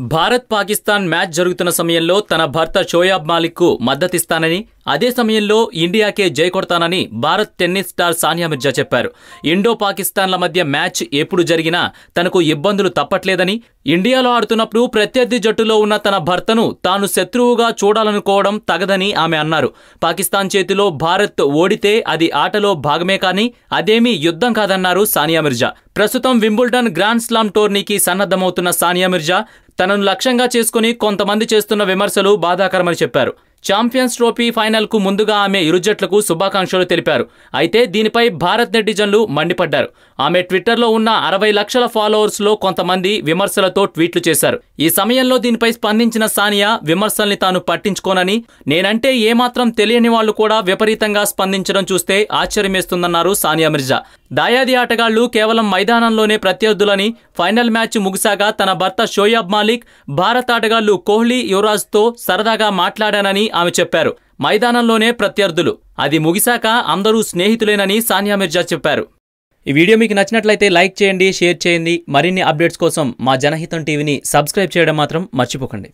Bharat Pakistan match జరుగుతున్న సమయంలో తన భర్త షోయాబ్ మాలిక్కు మద్దతిస్తానని అదే సమయంలో ఇండియాకే జై కొడతానని భారత్ టెన్నిస్ స్టార్ సానియా మిర్జా చెప్పారు. ఇండో పాకిస్తాన్ల మధ్య మ్యాచ్ ఎప్పుడు జరిగినా తనకు ఇబ్బందులు తప్పట్లేదని ఇండియాలో ఆడుతున్నప్పుడు ప్రత్యర్థి జట్టులో ఉన్న తన భర్తను తాను శత్రువుగా చూడాలనుకోవడం తగదని ఆమె అన్నారు. పాకిస్తాన్ చేతిలో భారత్ ఓడితే అది ఆటలో భాగమే కానీ అదేమీ యుద్ధం కాదన్నారు సానియా మిర్జా. ప్రస్తుతం వింబుల్డన్ గ్రాండ్ స్లామ్ టోర్నీకి సన్నద్ధమవుతున్న సానియా మిర్జా తనను లక్ష్యంగా చేసుకుని కొంతమంది చేస్తున్న విమర్శలు బాధాకరమని చెప్పారు. ఛాంపియన్స్ ట్రోఫీ ఫైనల్కు ముందుగా ఆమె ఇరు జట్లకు శుభాకాంక్షలు తెలిపారు. అయితే దీనిపై భారత్ నెటిజన్లు మండిపడ్డారు. ఆమె ట్విట్టర్లో ఉన్న అరవై లక్షల ఫాలోవర్స్లో కొంతమంది విమర్శలతో ట్వీట్లు చేశారు. ఈ సమయంలో దీనిపై స్పందించిన సానియా విమర్శల్ని తాను పట్టించుకోనని నేనంటే ఏమాత్రం తెలియని వాళ్ళు కూడా విపరీతంగా స్పందించడం చూస్తే ఆశ్చర్యమేస్తుందన్నారు సానియా మిర్జా. దాయాది ఆటగాళ్ళు కేవలం మైదానంలోనే ప్రత్యర్థులని ఫైనల్ మ్యాచ్ ముగిసాగా తన భర్త షోయాబ్ మాలిక్ భారత్ ఆటగాళ్ళు కోహ్లీ యువరాజ్తో సరదాగా మాట్లాడానని ఆమె చెప్పారు. మైదానంలోనే ప్రత్యర్థులు. అది ముగిశాక అందరూ స్నేహితులేనని సానియా మిర్జా చెప్పారు. ఈ వీడియో మీకు నచ్చినట్లయితే లైక్ చేయండి షేర్ చేయండి. మరిన్ని అప్డేట్స్ కోసం మా జనహితం టీవీని సబ్స్క్రైబ్ చేయడం మాత్రం మర్చిపోకండి.